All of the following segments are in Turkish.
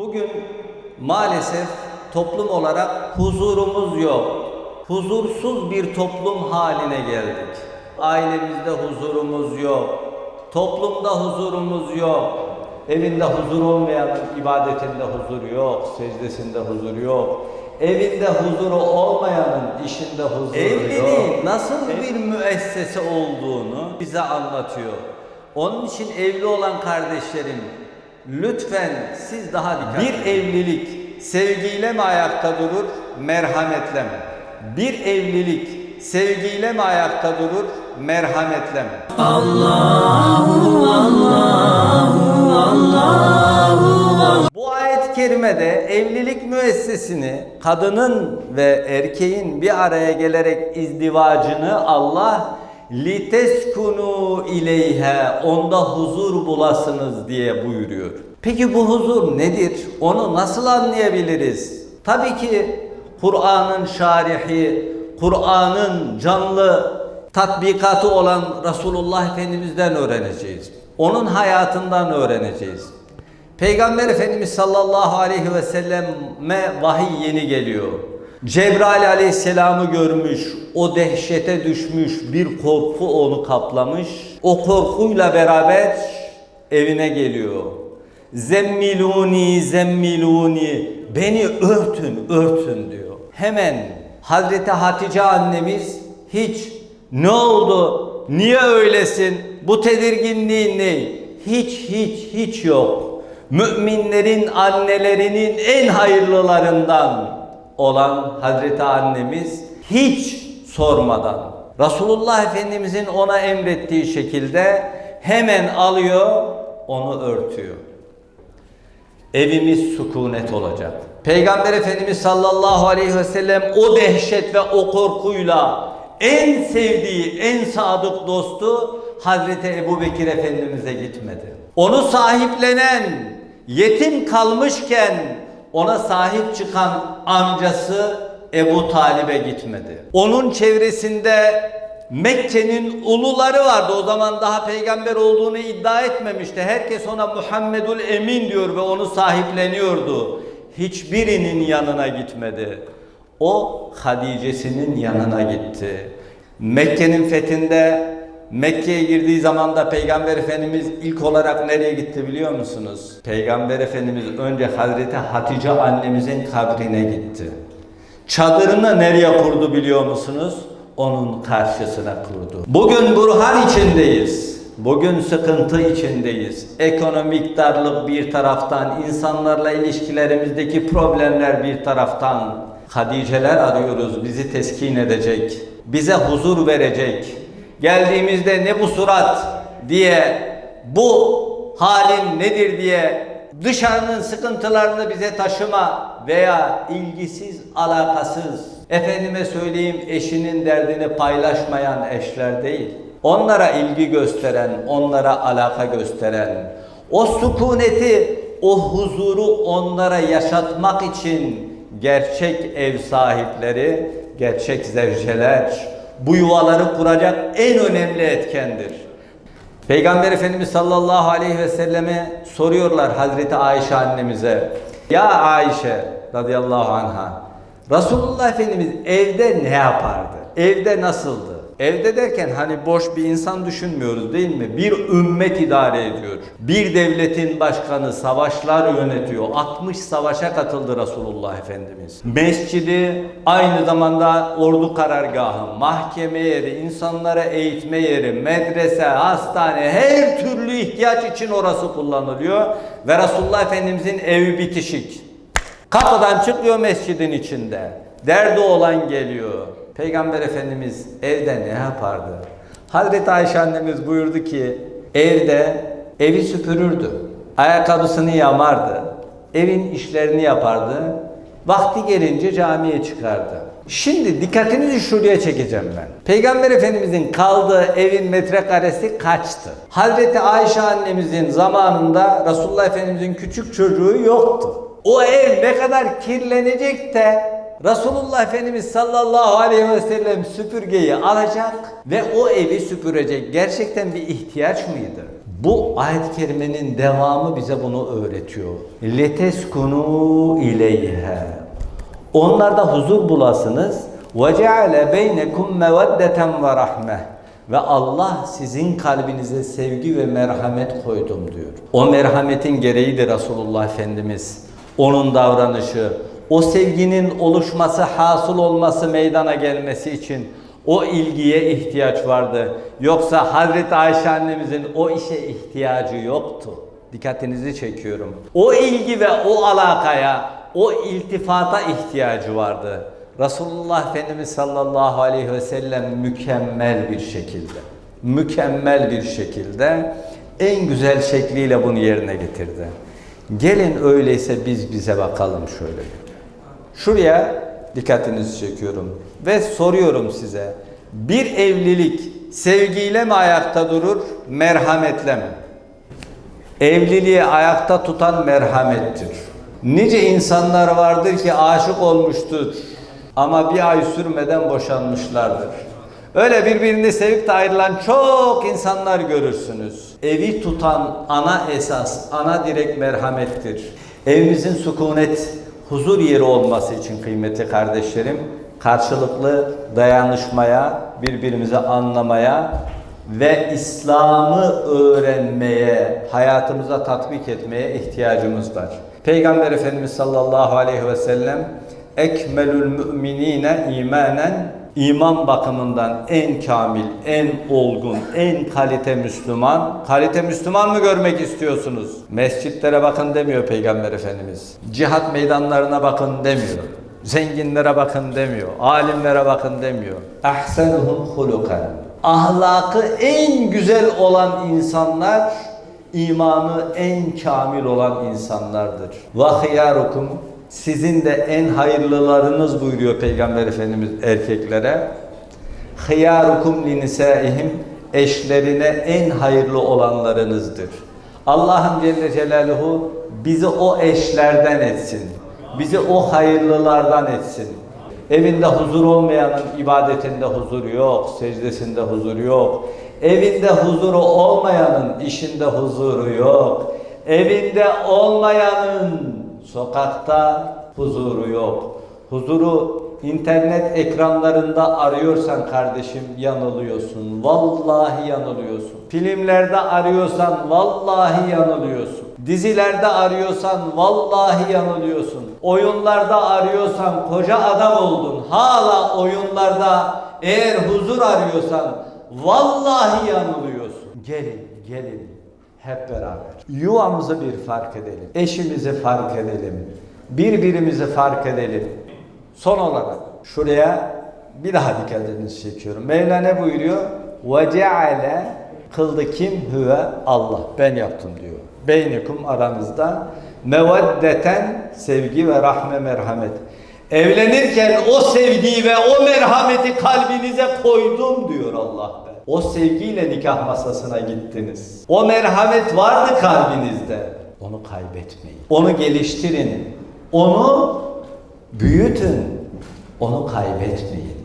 Bugün maalesef toplum olarak huzurumuz yok. Huzursuz bir toplum haline geldik. Ailemizde huzurumuz yok. Toplumda huzurumuz yok. Evinde huzur olmayanın ibadetinde huzur yok, secdesinde huzur yok. Evinde huzuru olmayanın işinde huzur yok. Evliliğin nasıl bir müessese olduğunu bize anlatıyor. Onun için evli olan kardeşlerim lütfen siz daha dikkat Bir evlilik sevgiyle mi ayakta durur, merhametle mi? Bir evlilik sevgiyle mi ayakta durur, merhametle mi? Bu ayet-i kerimede evlilik müessesini kadının ve erkeğin bir araya gelerek izdivacını Allah liteskunu ileyhe onda huzur bulasınız diye buyuruyor. Peki bu huzur nedir? Onu nasıl anlayabiliriz? Tabii ki Kur'an'ın şarihi, Kur'an'ın canlı tatbikatı olan Resulullah Efendimiz'den öğreneceğiz. Onun hayatından öğreneceğiz. Peygamber Efendimiz sallallahu aleyhi ve selleme vahiy yeni geliyor. Cebrail aleyhisselamı görmüş, o dehşete düşmüş, bir korku onu kaplamış. O korkuyla beraber evine geliyor. Zemmiluni, zemmiluni, beni örtün, örtün diyor. Hemen Hazreti Hatice annemiz hiç ne oldu, niye öylesin, bu tedirginliğin ne? Hiç, hiç, hiç yok müminlerin annelerinin en hayırlılarından olan Hazreti annemiz hiç sormadan Resulullah Efendimizin ona emrettiği şekilde hemen alıyor, onu örtüyor. Evimiz sükunet olacak. Peygamber Efendimiz sallallahu aleyhi ve sellem o dehşet ve o korkuyla en sevdiği, en sadık dostu Hazreti Ebu Bekir Efendimiz'e gitmedi. Onu sahiplenen, yetim kalmışken ona sahip çıkan amcası Ebu Talib'e gitmedi. Onun çevresinde Mekke'nin uluları vardı. O zaman daha peygamber olduğunu iddia etmemişti. Herkes ona Muhammedül Emin diyor ve onu sahipleniyordu. Hiçbirinin yanına gitmedi. O Hadice'sinin yanına gitti. Mekke'nin fethinde Mekke'ye girdiği zaman da Peygamber Efendimiz ilk olarak nereye gitti biliyor musunuz? Peygamber Efendimiz önce Hazreti Hatice annemizin kabrine gitti. Çadırını nereye kurdu biliyor musunuz? Onun karşısına kurdu. Bugün burhan içindeyiz. Bugün sıkıntı içindeyiz. Ekonomik darlık bir taraftan, insanlarla ilişkilerimizdeki problemler bir taraftan. Hadiceler arıyoruz bizi teskin edecek, bize huzur verecek. Geldiğimizde ne bu surat diye, bu halin nedir diye dışarının sıkıntılarını bize taşıma veya ilgisiz, alakasız, efendime söyleyeyim eşinin derdini paylaşmayan eşler değil. Onlara ilgi gösteren, onlara alaka gösteren, o sükuneti, o huzuru onlara yaşatmak için gerçek ev sahipleri, gerçek zevceler bu yuvaları kuracak en önemli etkendir. Peygamber Efendimiz sallallahu aleyhi ve selleme soruyorlar Hazreti Ayşe annemize. Ya Ayşe radıyallahu anha Resulullah Efendimiz evde ne yapardı? Evde nasıldı? Evde derken hani boş bir insan düşünmüyoruz değil mi? Bir ümmet idare ediyor. Bir devletin başkanı savaşlar yönetiyor. 60 savaşa katıldı Resulullah Efendimiz. Mescidi aynı zamanda ordu karargahı, mahkeme yeri, insanlara eğitme yeri, medrese, hastane her türlü ihtiyaç için orası kullanılıyor. Ve Resulullah Efendimizin evi bitişik. Kapıdan çıkıyor mescidin içinde. Derdi olan geliyor. Peygamber Efendimiz evde ne yapardı? Hazreti Ayşe annemiz buyurdu ki evde evi süpürürdü. Ayakkabısını yamardı. Evin işlerini yapardı. Vakti gelince camiye çıkardı. Şimdi dikkatinizi şuraya çekeceğim ben. Peygamber Efendimizin kaldığı evin metrekaresi kaçtı? Hazreti Ayşe annemizin zamanında Resulullah Efendimizin küçük çocuğu yoktu. O ev ne kadar kirlenecek de Resulullah Efendimiz sallallahu aleyhi ve sellem süpürgeyi alacak ve o evi süpürecek. Gerçekten bir ihtiyaç mıydı? Bu ayet-i kerimenin devamı bize bunu öğretiyor. Leteskunu ileyha. Onlarda huzur bulasınız. Ve ceale beynekum meveddeten ve rahme. Ve Allah sizin kalbinize sevgi ve merhamet koydum diyor. O merhametin gereğidir Resulullah Efendimiz. Onun davranışı, o sevginin oluşması, hasıl olması, meydana gelmesi için o ilgiye ihtiyaç vardı. Yoksa Hazreti Ayşe annemizin o işe ihtiyacı yoktu. Dikkatinizi çekiyorum. O ilgi ve o alakaya, o iltifata ihtiyacı vardı. Resulullah Efendimiz sallallahu aleyhi ve sellem mükemmel bir şekilde, mükemmel bir şekilde en güzel şekliyle bunu yerine getirdi. Gelin öyleyse biz bize bakalım şöyle. Şuraya dikkatinizi çekiyorum ve soruyorum size. Bir evlilik sevgiyle mi ayakta durur, merhametle mi? Evliliği ayakta tutan merhamettir. Nice insanlar vardır ki aşık olmuştur ama bir ay sürmeden boşanmışlardır. Öyle birbirini sevip de ayrılan çok insanlar görürsünüz. Evi tutan ana esas, ana direk merhamettir. Evimizin sükunet, huzur yeri olması için kıymetli kardeşlerim, karşılıklı dayanışmaya, birbirimizi anlamaya ve İslam'ı öğrenmeye, hayatımıza tatbik etmeye ihtiyacımız var. Peygamber Efendimiz sallallahu aleyhi ve sellem ekmelül müminine imanen iman bakımından en kamil, en olgun, en kalite Müslüman. Kalite Müslüman mı görmek istiyorsunuz? Mescitlere bakın demiyor Peygamber Efendimiz. Cihat meydanlarına bakın demiyor. Zenginlere bakın demiyor. Alimlere bakın demiyor. Ahsenuhum hulukan. Ahlakı en güzel olan insanlar imanı en kamil olan insanlardır. Ve hiyarukum sizin de en hayırlılarınız buyuruyor Peygamber Efendimiz erkeklere. Hiyarukum linisaihim eşlerine en hayırlı olanlarınızdır. Allah'ım Celle Celaluhu bizi o eşlerden etsin. Bizi o hayırlılardan etsin. Evinde huzur olmayanın ibadetinde huzur yok, secdesinde huzur yok. Evinde huzuru olmayanın işinde huzuru yok. Evinde olmayanın sokakta huzuru yok. Huzuru internet ekranlarında arıyorsan kardeşim yanılıyorsun. Vallahi yanılıyorsun. Filmlerde arıyorsan vallahi yanılıyorsun. Dizilerde arıyorsan vallahi yanılıyorsun. Oyunlarda arıyorsan koca adam oldun. Hala oyunlarda eğer huzur arıyorsan vallahi yanılıyorsun. Gelin, gelin hep beraber. Yuvamızı bir fark edelim. Eşimizi fark edelim. Birbirimizi fark edelim. Son olarak şuraya bir daha dikkatinizi çekiyorum. Mevla ne buyuruyor? Ceale kıldı kim? Hüve Allah. Ben yaptım diyor. Beynikum aranızda meveddeten sevgi ve rahme merhamet. Evlenirken o sevgiyi ve o merhameti kalbinize koydum diyor Allah. O sevgiyle nikah masasına gittiniz. O merhamet vardı kalbinizde. Onu kaybetmeyin. Onu geliştirin. Onu büyütün. Onu kaybetmeyin.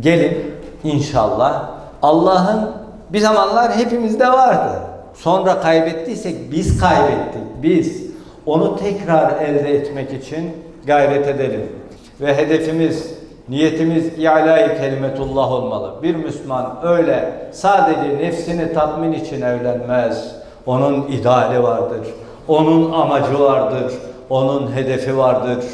Gelin inşallah Allah'ın bir zamanlar hepimizde vardı. Sonra kaybettiysek biz kaybettik. Biz onu tekrar elde etmek için gayret edelim. Ve hedefimiz, niyetimiz i'la-i kelimetullah olmalı. Bir Müslüman öyle sadece nefsini tatmin için evlenmez. Onun ideali vardır. Onun amacı vardır. Onun hedefi vardır.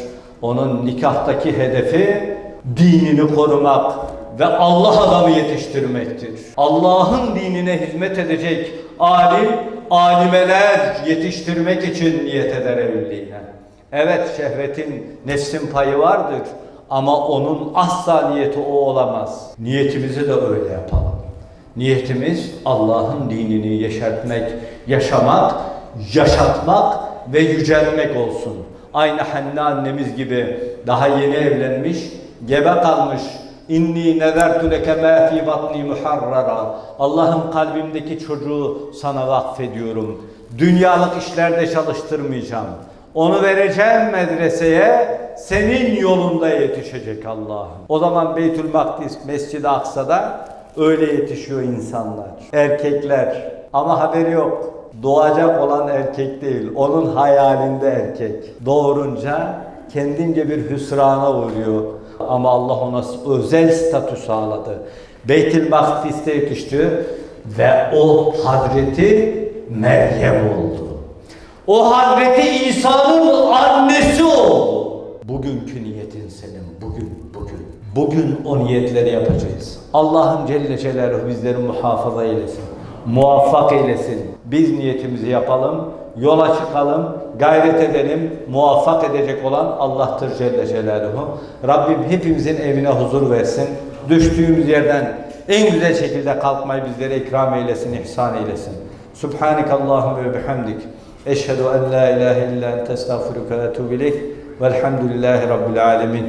Onun nikahtaki hedefi dinini korumak ve Allah adamı yetiştirmektir. Allah'ın dinine hizmet edecek alim, alimeler yetiştirmek için niyet eder evliliğine. Evet şehvetin, nefsin payı vardır ama onun asla niyeti o olamaz. Niyetimizi de öyle yapalım. Niyetimiz Allah'ın dinini yeşertmek, yaşamak, yaşatmak ve yücelmek olsun. Aynı Hanne annemiz gibi daha yeni evlenmiş, gebe kalmış. İnni nezertu leke ma fi batni muharrara. Allah'ım kalbimdeki çocuğu sana vakfediyorum. Dünyalık işlerde çalıştırmayacağım. Onu vereceğim medreseye, senin yolunda yetişecek Allah'ım. O zaman Beytül Makdis, Mescid-i Aksa'da öyle yetişiyor insanlar. Erkekler, Ama haberi yok. Doğacak olan erkek değil, onun hayalinde erkek. Doğurunca kendince bir hüsrana uğruyor. Ama Allah ona özel statü sağladı. Beytül Makdis'te yetişti ve o Hazreti Meryem oldu. O Hazreti İsa'nın annesi oldu. Bugünkü niyetin senin, bugün, bugün. Bugün o niyetleri yapacağız. Allah'ım Celle Celaluhu bizleri muhafaza eylesin, muvaffak eylesin. Biz niyetimizi yapalım, yola çıkalım, gayret edelim. Muvaffak edecek olan Allah'tır Celle Celaluhu. Rabbim hepimizin evine huzur versin. Düştüğümüz yerden en güzel şekilde kalkmayı bizlere ikram eylesin, ihsan eylesin. Subhaneke Allahümme ve bihamdik. Eşhedü en la ilahe illa ente estağfiruke ve etûbü ileyk. Velhamdülillahi Rabbil alemin.